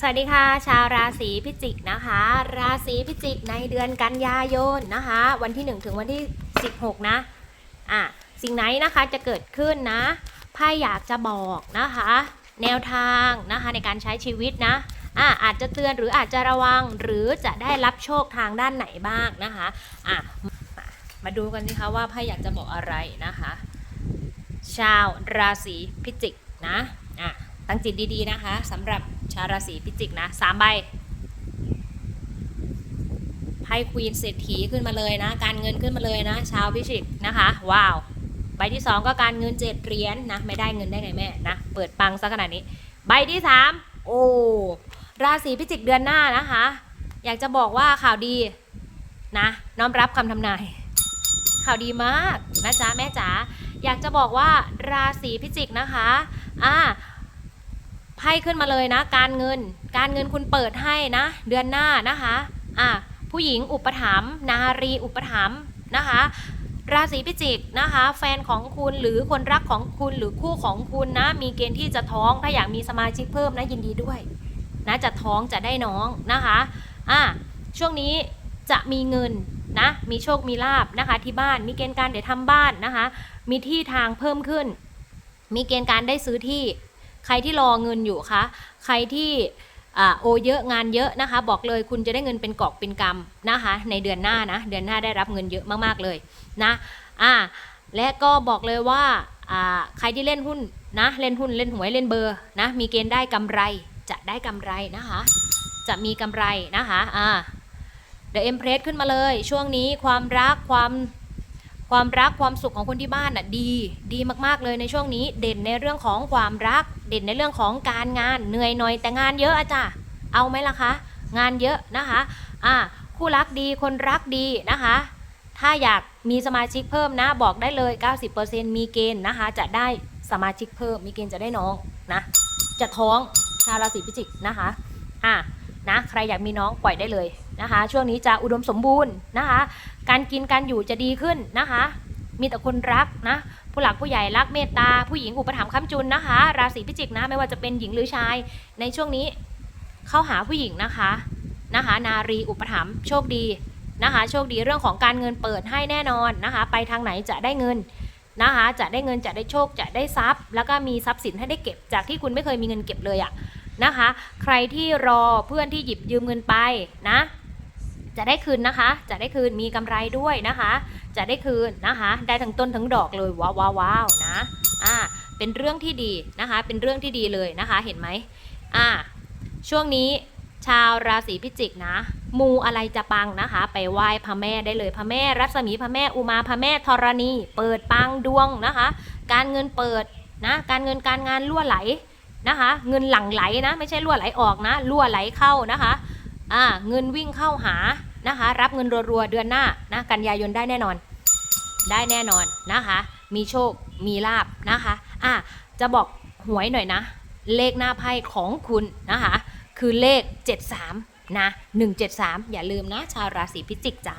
สวัสดีค่ะ ชาวราศีพิจิกนะคะ ราศีพิจิกในเดือนกันยายนนะคะ วันที่ 1 ถึงวันที่ 16 นะอะสิ่งไหนนะคะจะเกิดขึ้นนะไพ่อยากจะบอกนะคะ แนวทางนะคะในการใช้ชีวิตนะอะอาจจะเตือนหรืออาจจะระวังหรือจะได้รับโชคทางด้านไหนบ้างนะคะอะมามาดูกันสิคะว่าไพ่อยากจะบอกอะไรนะคะ ชาวราศีพิจิกนะอะ ตั้งจิตดีๆนะคะสำหรับชาวราศีพิจิกนะสามใบไพ่ควีนเศรษฐีขึ้นมาเลยนะ การเงินขึ้นมาเลยนะ ชาวพิจิกนะคะ ว้าว ใบที่สองก็การเงินเจ็ดเหรียญนะ ไม่ได้เงินได้ไงแม่นะ เปิดปังซะขนาดนี้ ใบที่สามโอ้ราศีพิจิกเดือนหน้านะคะ อยากจะบอกว่าข่าวดีนะน้อมรับคำทำนาย ข่าวดีมากนะจ๊ะแม่จ๋าอยากจะบอกว่าราศีพิจิกนะคะอ่า ไพ่ขึ้นมาเลยนะ การเงิน การเงินคุณเปิดให้นะ เดือนหน้านะคะอ่าผู้หญิงอุปถัมภ์นารีอุปถัมภ์นะคะ ราศีพิจิกนะคะ แฟนของคุณหรือคนรักของคุณหรือคู่ของคุณนะ มีเกณฑ์ที่จะท้องถ้าอยากมีสมาชิกเพิ่มนะยินดีด้วยนะจะท้องจะได้น้องนะคะอ่าช่วงนี้จะมีเงินนะมีโชคมีลาบนะคะ ที่บ้านมีเกณฑ์การเดี๋ยวทำบ้านนะคะ มีที่ทางเพิ่มขึ้น มีเกณฑ์การได้ซื้อที่ ใครที่รอเงินอยู่คะ ใครที่โอเยอะงานเยอะนะคะ บอกเลยคุณจะได้เงินเป็นกอบเป็นกำนะคะ ในเดือนหน้านะ เดือนหน้าได้รับเงินเยอะมากๆเลยนะอ่าและก็บอกเลยว่าใครที่เล่นหุ้นนะเล่นหุ้นเล่นหวยเล่นเบอร์นะมีเกณฑ์ได้กำไรจะได้กำไรนะคะ จะมีกำไรนะคะอ่าเดอะเอ็มเพรสขึ้นมาเลย ช่วงนี้ความรักความ ความรักความสุขของคนที่บ้านน่ะดีดีมากๆเลยในช่วงนี้ เด่นในเรื่องของความรัก เด่นในเรื่องของการงานเหนื่อยหน่อยแต่งานเยอะอะจ้ะเอาไหมล่ะคะงานเยอะนะคะอ่าคู่รักดีคนรักดีนะคะ ถ้าอยากมีสมาชิกเพิ่มนะบอกได้เลย 90%มีเกณฑ์นะคะ จะได้สมาชิกเพิ่มมีเกณฑ์จะได้น้องนะจะท้องชาวราศีพิจิกนะคะอะนะใครอยากมีน้องปล่อยได้เลย นะคะ ช่วงนี้จะอุดมสมบูรณ์นะคะ การกินการอยู่จะดีขึ้นนะคะ มีแต่คนรักนะผู้หลักผู้ใหญ่รักเมตตาผู้หญิงอุปถัมภ์ค้ำจุนนะคะ ราศีพิจิกนะไม่ว่าจะเป็นหญิงหรือชาย ในช่วงนี้เข้าหาผู้หญิงนะคะนะคะ นารีอุปถัมภ์โชคดีนะคะ โชคดีเรื่องของการเงินเปิดให้แน่นอนนะคะ ไปทางไหนจะได้เงินนะคะ จะได้เงินจะได้โชคจะได้ทรัพย์ แล้วก็มีทรัพย์สินให้ได้เก็บจากที่คุณไม่เคยมีเงินเก็บเลยอะนะคะ ใครที่รอเพื่อนที่หยิบยืมเงินไปนะ จะได้คืนนะคะ จะได้คืนมีกำไรด้วยนะคะ จะได้คืนนะคะ ได้ทั้งต้นทั้งดอกเลยว้าวว้าวว้าวนะอ่าเป็นเรื่องที่ดีนะคะ เป็นเรื่องที่ดีเลยนะคะ เห็นไหมอ่าช่วงนี้ชาวราศีพิจิกนะ มูอะไรจะปังนะคะ ไปไหว้พระแม่ได้เลยพระแม่รัศมีพระแม่อุมาพระแม่ธรณี เปิดปังดวงนะคะ การเงินเปิดนะการเงินการงานรั่วไหลนะคะ เงินหลั่งไหลนะ ไม่ใช่รั่วไหลออกนะ รั่วไหลเข้านะคะ อ่าเงินวิ่งเข้าหานะคะ รับเงินรัวๆเดือนหน้านะกันยายนได้แน่นอน ได้แน่นอนนะคะ มีโชคมีลาบนะคะอะจะบอกหวยหน่อยนะ เลขหน้าไพ่ของคุณนะคะ คือเลข 73นะ173 อย่าลืมนะชาวราศีพิจิกจ้า